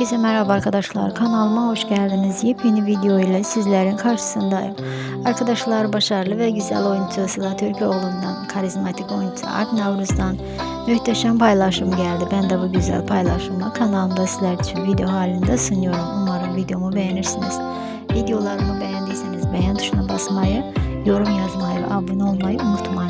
Herkese merhaba arkadaşlar. Kanalıma hoş geldiniz. Yepyeni video ile sizlerin karşısındayım. Arkadaşlar başarılı ve güzel oyuncu Sıla Türkoğlu'ndan, karizmatik oyuncu Alp Navruz'dan muhteşem paylaşım geldi. Ben de bu güzel paylaşımı kanalımda sizler için video halinde sunuyorum. Umarım videomu beğenirsiniz. Videolarımı beğendiyseniz beğen tuşuna basmayı, yorum yazmayı ve abone olmayı unutmayın.